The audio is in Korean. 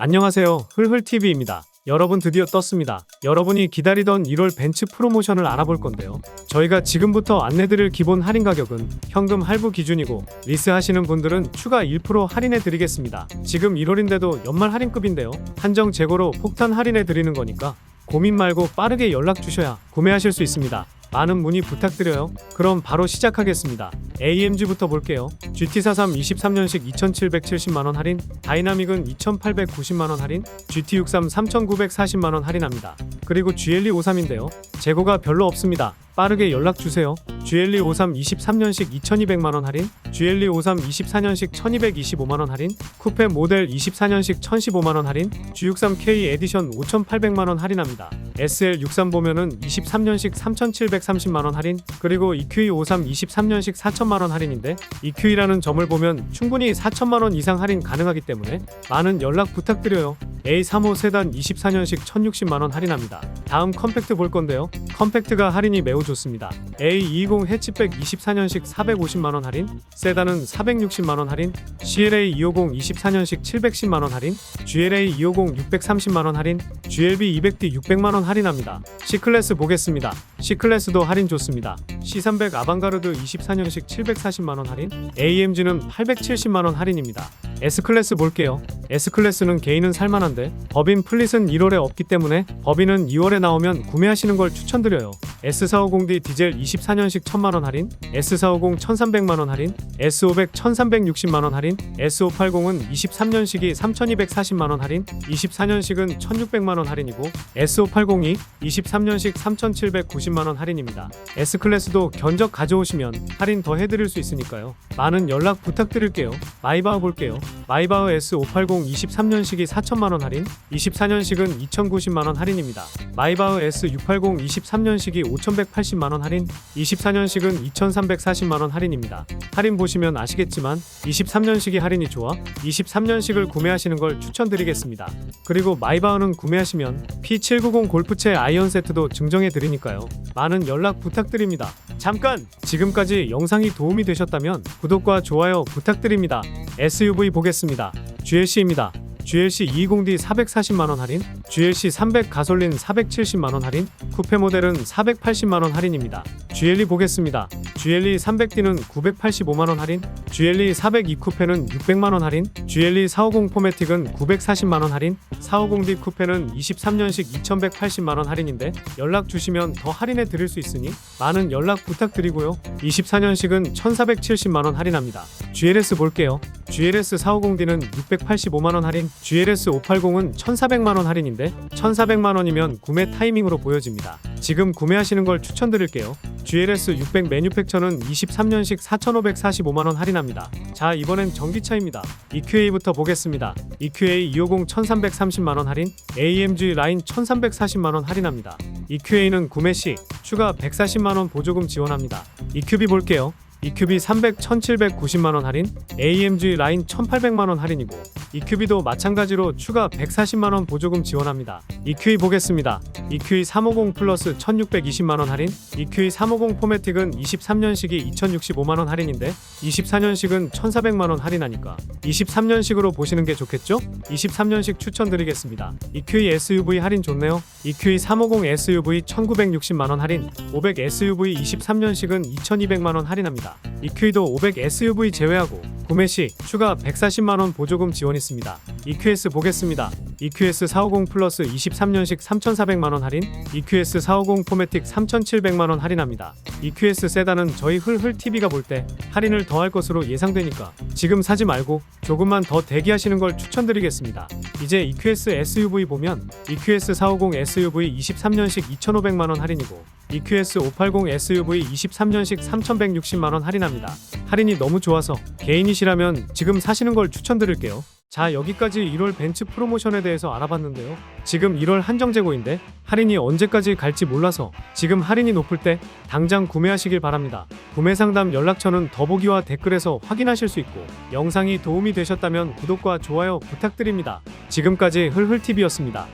안녕하세요. 흘흘TV입니다. 여러분 드디어 떴습니다. 여러분이 기다리던 1월 벤츠 프로모션을 알아볼 건데요. 저희가 지금부터 안내드릴 기본 할인 가격은 현금 할부 기준이고 리스 하시는 분들은 추가 1% 할인해 드리겠습니다. 지금 1월인데도 연말 할인급인데요. 한정 재고로 폭탄 할인해 드리는 거니까 고민 말고 빠르게 연락 주셔야 구매하실 수 있습니다. 많은 문의 부탁드려요. 그럼 바로 시작하겠습니다. AMG부터 볼게요. GT43 23년식 2,770만원 할인, 다이나믹은 2,890만원 할인, GT63 3,940만원 할인합니다. 그리고 GLE53인데요. 재고가 별로 없습니다. 빠르게 연락 주세요. GLE53 23년식 2,200만원 할인, GLE53 24년식 1,225만원 할인, 쿠페 모델 24년식 1,015만원 할인, G63K 에디션 5,800만원 할인합니다. SL63 보면은 23년식 3,730만원 할인, 그리고 EQ53 23년식 4,000만원 할인인데 EQ라는 점을 보면 충분히 4천만원 이상 할인 가능하기 때문에 많은 연락 부탁드려요. A35 세단 24년식 1,060만원 할인합니다. 다음 컴팩트 볼 건데요. 컴팩트가 할인이 매우 좋습니다. A220 해치백 24년식 450만원 할인, 세단은 460만원 할인, CLA 250 24년식 710만원 할인, GLA 250 630만원 할인, GLB 200D 600만원 할인합니다. C클래스 보겠습니다. C클래스도 할인 좋습니다. C300 아방가르드 24년식 740만원 할인, AMG는 870만원 할인입니다. S클래스 볼게요. S클래스는 개인은 살만한데 법인 플릿은 1월에 없기 때문에 법인은 2월에 나오면 구매하시는 걸 추천드 려요. S450D 디젤 24년식 1000만원 할인, S450 1300만원 할인, S500 1360만원 할인, S580은 23년식이 3240만원 할인, 24년식은 1600만원 할인이고 S580이 23년식 3790만원 할인입니다. S클래스도 견적 가져오시면 할인 더 해드릴 수 있으니까요. 많은 연락 부탁드릴게요. 마이바흐 볼게요. 마이바흐 S580 23년식이 4천만원 할인, 24년식은 2090만원 할인입니다. 마이바흐 S680 23년식이 5180만원 할인, 24년식은 2340만원 할인입니다. 할인 보시면 아시겠지만 23년식이 할인이 좋아 23년식을 구매하시는 걸 추천드리겠습니다. 그리고 마이바흐는 구매하시면 P790 골프채 아이언 세트도 증정해 드리니까요. 많은 연락 부탁드립니다. 잠깐! 지금까지 영상이 도움이 되셨다면 구독과 좋아요 부탁드립니다. SUV 보겠습니다. GLC입니다. GLC 220D 440만원 할인, GLC 300 가솔린 470만원 할인, 쿠페 모델은 480만원 할인입니다. GLE 보겠습니다. GLE 300D는 985만원 할인, GLE 402 쿠페는 600만원 할인, GLE 450 포매틱은 940만원 할인, 450D 쿠페는 23년식 2180만원 할인인데 연락 주시면 더 할인해 드릴 수 있으니 많은 연락 부탁드리고요. 24년식은 1470만원 할인합니다. GLS 볼게요. GLS 450D는 685만원 할인, GLS 580은 1400만원 할인인데 1400만원이면 구매 타이밍으로 보여집니다. 지금 구매하시는 걸 추천드릴게요. GLS 600 매뉴팩처는 23년식 4545만원 할인합니다. 자, 이번엔 전기차입니다. EQA부터 보겠습니다. EQA 250 1330만원 할인, AMG 라인 1340만원 할인합니다. EQA는 구매 시 추가 140만원 보조금 지원합니다. EQB 볼게요. EQB 300 1790만원 할인, AMG 라인 1800만원 할인이고 EQB도 마찬가지로 추가 140만원 보조금 지원합니다. EQE 보겠습니다. EQE 350 플러스 1620만원 할인, EQE 350 포매틱은 23년식이 2065만원 할인인데 24년식은 1400만원 할인하니까 23년식으로 보시는 게 좋겠죠? 23년식 추천드리겠습니다. EQE SUV 할인 좋네요. EQE 350 SUV 1960만원 할인, 500 SUV 23년식은 2200만원 할인합니다. EQE도 500 SUV 제외하고 구매 시 추가 140만원 보조금 지원 있습니다. EQS 보겠습니다. EQS 450 플러스 23년식 3,400만원 할인, EQS 450 포매틱 3,700만원 할인합니다. EQS 세단은 저희 흘흘TV가 볼 때 할인을 더 할 것으로 예상되니까 지금 사지 말고 조금만 더 대기하시는 걸 추천드리겠습니다. 이제 EQS SUV 보면 EQS 450 SUV 23년식 2,500만원 할인이고 EQS 580 SUV 23년식 3,160만 원 할인합니다. 할인이 너무 좋아서 개인이시라면 지금 사시는 걸 추천드릴게요. 자, 여기까지 1월 벤츠 프로모션에 대해서 알아봤는데요. 지금 1월 한정 재고인데 할인이 언제까지 갈지 몰라서 지금 할인이 높을 때 당장 구매하시길 바랍니다. 구매 상담 연락처는 더보기와 댓글에서 확인하실 수 있고 영상이 도움이 되셨다면 구독과 좋아요 부탁드립니다. 지금까지 흘흘TV였습니다.